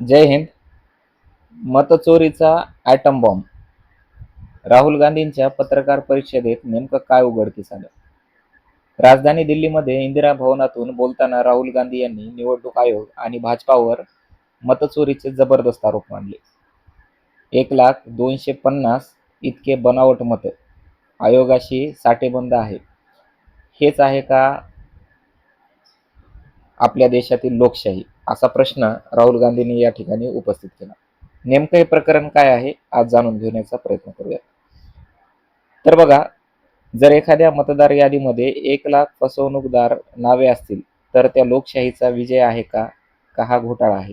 जय हिंद. मतचोरीचा atom bomb Rahul गांधींच्या पत्रकार परिषदेत नेमकं काय उघडकीस आलं? राजधानी दिल्लीमध्ये इंदिरा भवनातून बोलताना राहुल गांधी यांनी निवडणूक आयोग आणि भाजपावर मतचोरीचे जबरदस्त आरोप मांडले. एक लाख दोनशे पन्नास इतके बनावट मतं आयोगाशी साठेबंद आहे. हेच आहे का आपल्या देशातील लोकशाही? असा प्रश्न राहुल गांधींनी या ठिकाणी उपस्थित केला. नेमकं हे प्रकरण काय आहे आज जाणून घेण्याचा प्रयत्न करूया तर बघा जर एखाद्या मतदार यादीमध्ये एक लाख फसवणूकदार नावे असतील तर त्या लोकशाहीचा विजय आहे का? का हा घोटाळा आहे?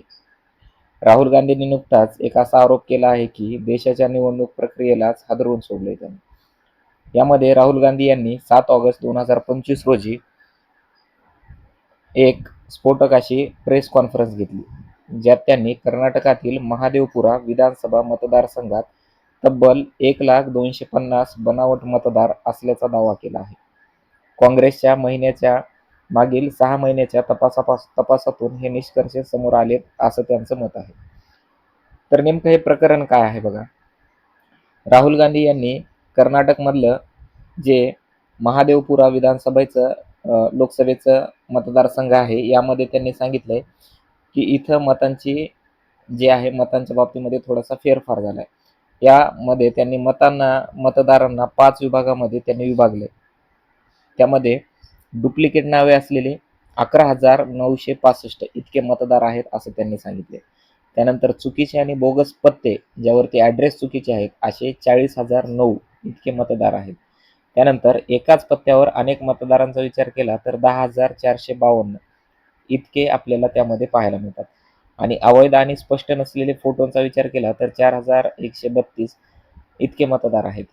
राहुल गांधींनी नुकताच एक असा आरोप केला आहे की देशाच्या निवडणूक प्रक्रियेलाच हादरवून सोडले त्यांनी. यामध्ये राहुल गांधी यांनी सात ऑगस्ट दोन हजार पंचवीस रोजी एक स्फोटक अशी प्रेस कॉन्फरन्स घेतली ज्यात त्यांनी कर्नाटकातील महादेवपुरा विधानसभा मतदारसंघात तब्बल एक लाख दोनशे पन्नास बनावट मतदार असल्याचा दावा केला आहे. काँग्रेसच्या महिन्याच्या मागील सहा महिन्याच्या तपासापास तपासातून हे निष्कर्ष समोर आलेत असं त्यांचं मत आहे. तर नेमकं हे प्रकरण काय आहे बघा? राहुल गांधी यांनी कर्नाटकमधलं जे महादेवपुरा विधानसभेचं लोकसभेचं मतदारसंघ आहे यामध्ये त्यांनी सांगितलंय की इथं मतांची जे आहे मतांच्या बाबतीमध्ये थोडासा फेरफार झाला आहे यामध्ये त्यांनी मतांना मतदारांना पाच विभागामध्ये त्यांनी विभागले त्यामध्ये डुप्लिकेट नावे असलेले अकरा हजार नऊशे पासष्ट इतके मतदार आहेत असं त्यांनी सांगितले त्यानंतर चुकीचे आणि बोगस पत्ते ज्यावरती ॲड्रेस चुकीचे आहेत असे चाळीस हजार नऊ इतके मतदार आहेत. त्यानंतर एकाच पत्त्यावर अनेक मतदारांचा विचार केला तर दहा हजार चारशे बावन्न इतके आपल्याला त्यामध्ये पाहायला मिळतात. आणि अवैध आणि स्पष्ट नसलेले फोटोंचा विचार केला तर चार हजार एकशे बत्तीस इतके मतदार आहेत.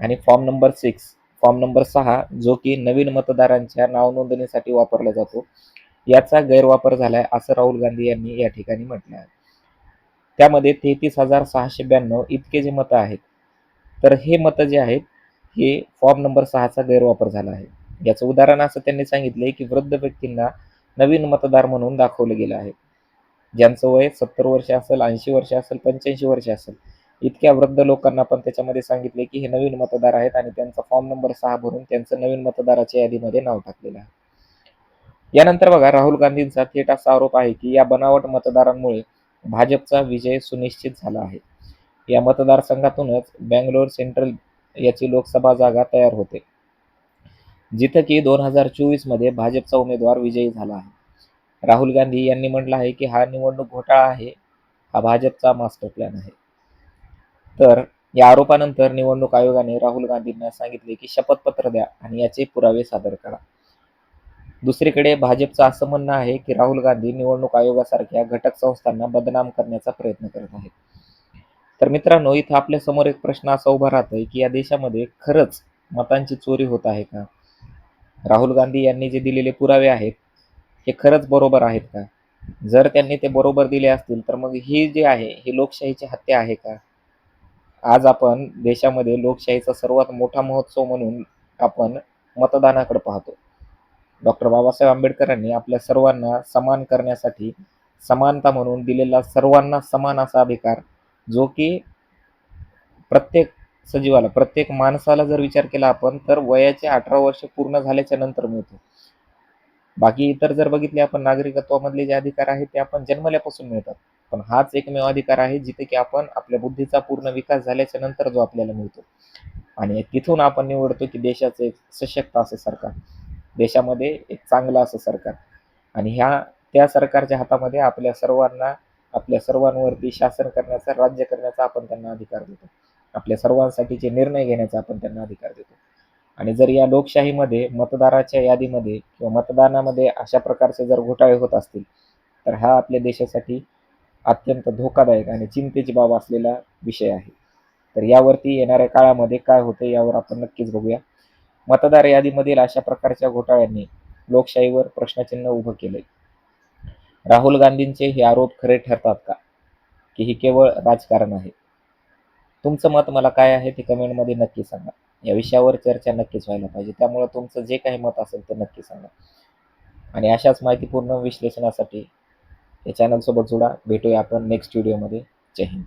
आणि form number six form number सहा जो की नवीन मतदारांच्या नावनोंदणीसाठी वापरला जातो याचा गैरवापर झालाय असं राहुल गांधी यांनी या ठिकाणी म्हटलं आहे. त्यामध्ये तेहतीस हजार सहाशे ब्याण्णव इतके जे मतं आहेत तर हे मतं जे आहेत हे फॉर्म नंबर सहाचा गैरवापर झाला आहे. याचं उदाहरण असं त्यांनी सांगितले की वृद्ध व्यक्तींना नवीन मतदार म्हणून दाखवलं गेलं आहे. ज्यांचं वय सत्तर वर्ष असेल ऐंशी वर्ष असेल पंच्याऐंशी वर्ष असेल इतक्या वृद्ध लोकांना पण त्याच्यामध्ये सांगितले की हे नवीन मतदार आहेत आणि त्यांचा फॉर्म नंबर सहा भरून त्यांचं नवीन मतदाराच्या यादीमध्ये नाव टाकलेलं आहे. यानंतर बघा राहुल गांधींचा थेट असा आरोप आहे की या बनावट मतदारांमुळे भाजपचा विजय सुनिश्चित झाला आहे. या मतदारसंघातूनच बँगलोर सेंट्रल याची लोकसभा जागा तयार होते. जिथं की दोन हजार चोवीसमध्ये भाजपचा उमेदवार विजयी झाला आहे. राहुल गांधी यांनी म्हटलं आहे की हा निवडणूक घोटाळा आहे हा भाजपचा मास्टर प्लॅन आहे. तर या आरोपानंतर निवडणूक आयोगाने राहुल गांधींना सांगितले की शपथपत्र द्या आणि याचे पुरावे सादर करा. दुसरीकडे भाजपचं असं म्हणणं आहे की राहुल गांधी निवडणूक आयोगासारख्या घटक संस्थांना बदनाम करण्याचा प्रयत्न करत आहेत. तर मित्रांनो इथं आपल्यासमोर एक प्रश्न असा उभा राहतोय की या देशामध्ये खरंच मतांची चोरी होत आहे का? राहुल गांधी यांनी जे दिलेले पुरावे आहेत हे खरंच बरोबर आहेत का? जर त्यांनी ते बरोबर दिले असतील तर मग ही जे आहे ही लोकशाहीची हत्या आहे का? आज आपण देशामध्ये लोकशाहीचा सर्वात मोठा महोत्सव म्हणून आपण मतदानाकडे पाहतो. डॉक्टर बाबासाहेब आंबेडकरांनी आपल्या सर्वांना समान करण्यासाठी समानता म्हणून दिलेला सर्वांना समान असा अधिकार जो की प्रत्येक सजीवाला प्रत्येक माणसाला जर विचार केला आपण तर वयाचे अठरा वर्ष पूर्ण झाल्याच्यानंतर मिळतो. बाकी इतर जर बघितले आपण नागरिकत्वामधले जे अधिकार आहेत ते आपण जन्मल्यापासून मिळतात. पण हाच एकमेव अधिकार आहे जिथे की आपण आपल्या बुद्धीचा पूर्ण विकास झाल्याच्यानंतर जो आपल्याला मिळतो. आणि तिथून आपण निवडतो की देशाचं एक सशक्त असं सरकार देशामध्ये एक चांगलं असं सरकार. आणि ह्या त्या सरकारच्या हातामध्ये आपल्या सर्वांना आपल्या सर्वांवरती शासन करण्याचा राज्य करण्याचा आपण त्यांना अधिकार देतो. आपल्या सर्वांसाठीचे निर्णय घेण्याचा आपण त्यांना अधिकार देतो. आणि जर या लोकशाहीमध्ये मतदाराच्या यादीमध्ये किंवा मतदानामध्ये अशा प्रकारचे जर घोटाळे होत असतील तर हा आपल्या देशासाठी अत्यंत धोकादायक आणि चिंतेची बाब असलेला विषय आहे. तर यावरती येणाऱ्या काळामध्ये काय होतं यावर आपण नक्कीच बघूया. मतदार यादीमधील अशा प्रकारच्या घोटाळ्यांनी लोकशाहीवर प्रश्नचिन्ह उभं केलंय. राहुल गांधींचे हे आरोप खरे ठरतात का? की ही केवळ राजकारण आहे? तुमचं मत मला काय आहे ते कमेंटमध्ये नक्की सांगा. या विषयावर चर्चा नक्कीच व्हायला पाहिजे. त्यामुळे तुमचं जे काही मत असेल ते नक्की सांगा. आणि अशाच माहितीपूर्ण विश्लेषणासाठी या चॅनलसोबत जोडा. भेटूया आपण नेक्स्ट व्हिडिओमध्ये जय हिंद.